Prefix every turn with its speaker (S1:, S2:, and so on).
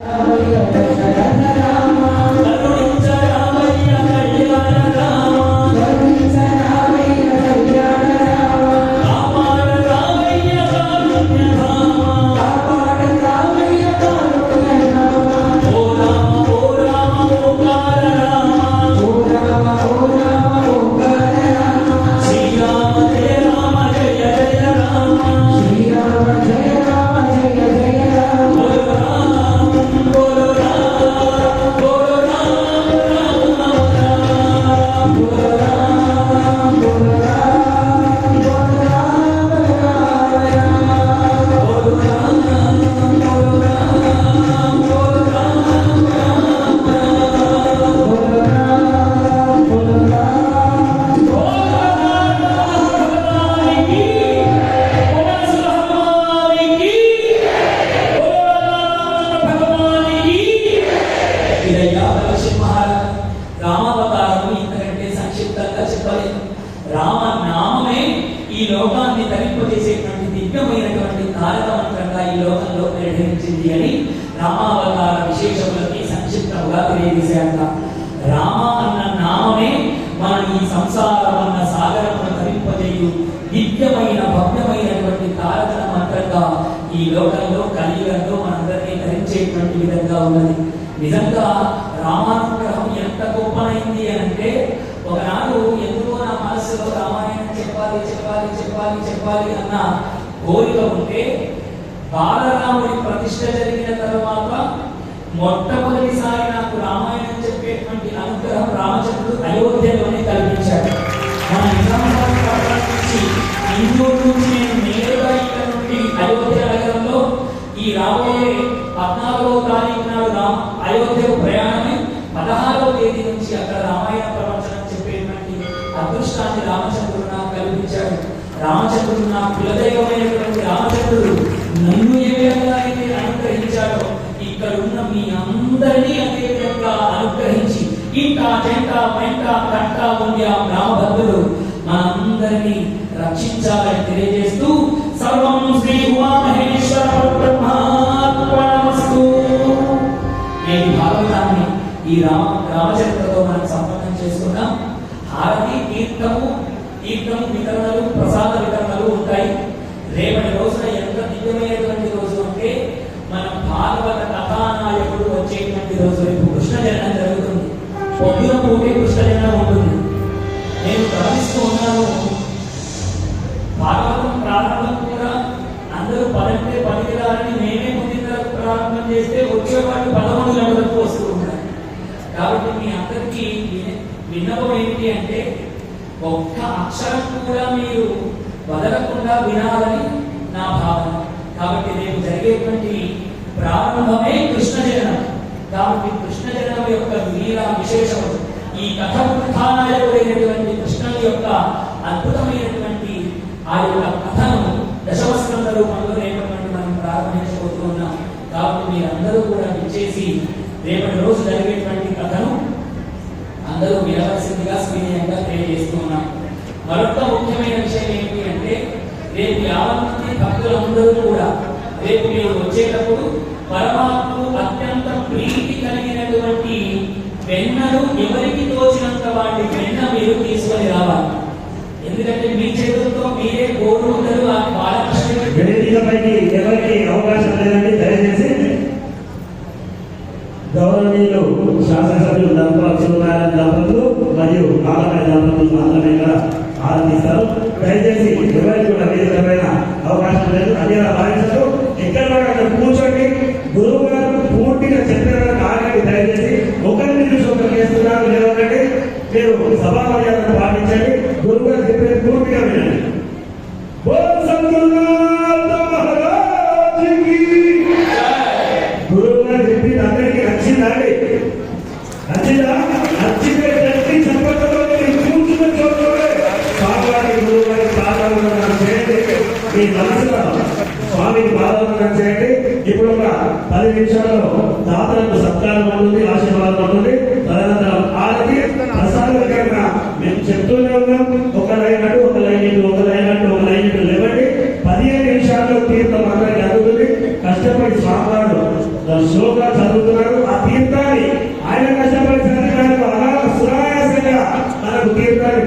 S1: Amém. ఈ లోకాన్ని తరింపజేసేటువంటి దివ్యమైనటువంటి తారక మంత్రంగా ఈ లోకంలో నిర్వహించింది అని రామావతార విశేషములకి సంక్షిప్తంగా తెలియజేశాక రామ అన్న నామమే మన ఈ సంసారం అన్న సాగరమును తరింపజేయు దివ్యమైన భవ్యమైనటువంటి తారక మంత్రంగా ఈ లోకంలో కలియుగంలో మనందరినీ ధరించేటువంటి విధంగా ఉన్నది. నిజంగా రామాను ఎంత గొప్పనైంది అని అంటే ఒకనాడు ఎందుకో నా మనసులో రామాయణం చెప్పాలి చెప్పాలి చెప్పాలి చెప్పాలి అన్న కోరిక ఉంటే బాలరాముడి ప్రతిష్ట జరిగిన తర్వాత మొట్టమొదటిసారి నాకు రామాయణం చెప్పేటువంటి అనుగ్రహం రామచంద్రుడు అయోధ్యలోనే కల్పించాడు. మన నిజామాబాద్ పట్టణం నుంచి ఇందూరు నుంచి నేను నేరుగా ఇక్కడ నుండి అయోధ్య నగరంలో ఈ రాబోయే పద్నాలుగో తారీఖు నాడు రామ అయోధ్యకు ప్రయాణమై పదహారవ తేదీ నుంచి అక్కడ రామాయణ ప్రవచనం చెప్పేటువంటి అదృష్టాన్ని రామచంద్రుడు నాకు కల్పించాడు రామచంద్రుడు నా కులదైవమైనటువంటి రామచంద్రుడు నన్ను ఏ విధంగా అయితే అనుగ్రహించాడో ఇక్కడ ఉన్న మీ అందరినీ అదే విధంగా అనుగ్రహించి ఇంట చెంట పెంట కంట ఉంది ఆ రామభద్రుడు మనందరినీ రక్షించాలని తెలియజేస్తూ సర్వం శ్రీ ఉమామహేశ్వర బ్రహ్మాత్మనమస్తు నేటి భాగవతాన్ని ఈ రామ రామచరిత్రతో మనం సంపన్నం చేసుకున్నాం హారతి తీర్థము తీర్థము వితరణలు ప్రసాద వితరణలు ఉంటాయి. రేపటి రోజున ఎంత దివ్యమైనటువంటి రోజు అంటే మన భాగవత కథానాయకుడు వచ్చేటువంటి రోజు. రేపు కృష్ణ జరుగుతుంది. పొద్దున పూటే కృష్ణ ఉంటుంది. నేను గమనిస్తూ ఉన్నాను. భాగవతం ప్రారంభం కూడా అందరూ పదంటే పనికిరాలని మేమే పొద్దున్న ప్రారంభం చేస్తే వచ్చేవాళ్ళు పదమూడు గంటలకు వస్తూ ఉంటారు కాబట్టి మీ అందరికీ విన్నపం ఏంటి అంటే ఒక్క అక్షరం కూడా మీరు వదలకుండా వినాలని నా భావన. కాబట్టి రేపు జరిగేటువంటి ప్రారంభమే కృష్ణ జననం కాబట్టి కృష్ణ జననం యొక్క వీర విశేషం ఈ కథ ప్రధానాయకుడైనటువంటి కృష్ణుని యొక్క అద్భుతమైనటువంటి ఆ యొక్క కథను దశమస్కంద రూపంలో రేపటి మనం ప్రారంభించబోతూ ఉన్నాం కాబట్టి మీరందరూ కూడా విచ్చేసి రేపటి రోజు జరిగేటువంటి కథను అందరూ వినవలసిందిగా స్వీయంగా తెలియజేస్తూ ఉన్నాం మరొక ముఖ్యమైన విషయం ఏంటి అంటే రేపు యావత్ మంది భక్తులందరూ కూడా రేపు మీరు వచ్చేటప్పుడు పరమాత్మకు అత్యంత ప్రీతి కలిగినటువంటి వెన్నను ఎవరికి తోచినంత వాటి వెన్న మీరు తీసుకొని రావాలి. ఎందుకంటే మీ చేతులతో మీరే కోరుకుంటారు ఆ బాలకృష్ణుడికి
S2: సభా మర్యాదను పాటించండి. గురువు గారు చెప్పేది పూర్తిగా వినండి. గురువు గారు చెప్పింది అందరికీ నచ్చిందండి నచ్చిందా నచ్చిందే? గట్టి చెప్పడంలో కూర్చున్న చోట్లోనే. స్వామివారి గురువు గారి పాదాలను చేయండి. మీ మనసులో స్వామికి పాదాలను చేయండి. ఇప్పుడు ఒక పది నిమిషాల్లో దాతలకు సత్కారం ఉంటుంది ఆశీర్వాదం entiendan